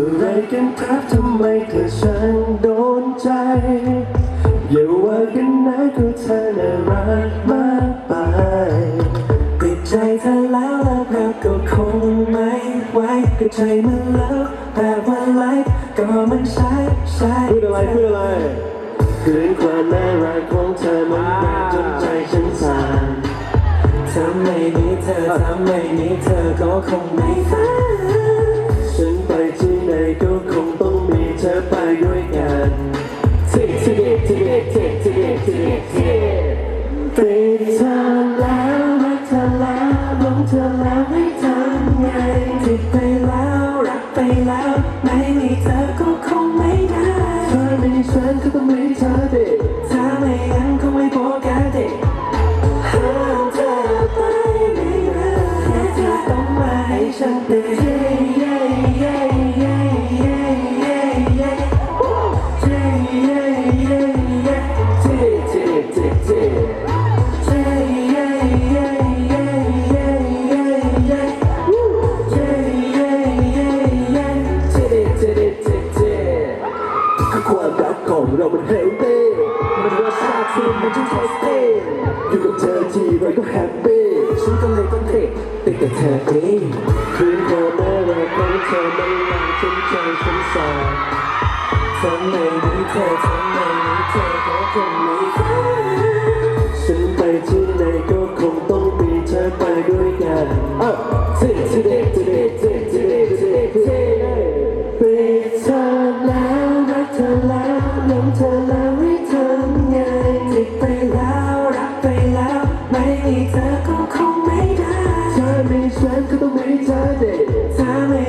อะไรกันครับทำไมเธอฉันโดนใจ อย่าว่ากันนะก็เธอน่ารักมากไปติดใจเธอแล้วแล้วก็คงไม่ไหวก็ใจมันแล้วแต่ว่าไลฟ์ก็มันใช่ใช่พูดอะไรพูดอะไรคืนความน่ารักของเธอมันแรงจนใจฉันสั่นทำไม่มีเธอทำไม่มีเธอก็คงไม่ฝัน ติดเธอแล้วรักเธอแล้วหลงเธอแล้วให้ทำไงติดไปแล้วรักไปแล้วไม่มีเธอก็คงไม่ได้เธอไม่มีฉันก็ต้องมีเธอดิถ้าไม่งั้นคงไม่ปกติห้ามเธอไปไม่ได้แค่เธอต้องมาให้ฉันติดเย้ เรามันเฮลตี้มันรสชาติที่มันช่างเทสตี้อยู่กับเธอทีไรก็แฮปปี้ฉันก็เลยต้องติดติดแต่เธอเองคืนความน่ารักของเธอมันหลั่งจนใจฉันสั่นทำไมนี้เธอทำไมนี้เธอขอคงไม่ฝัน ไม่มีเธอก็คงไม่ได้เธอมีฉันก็ต้องไมีเธอเด็ดถ้าไม่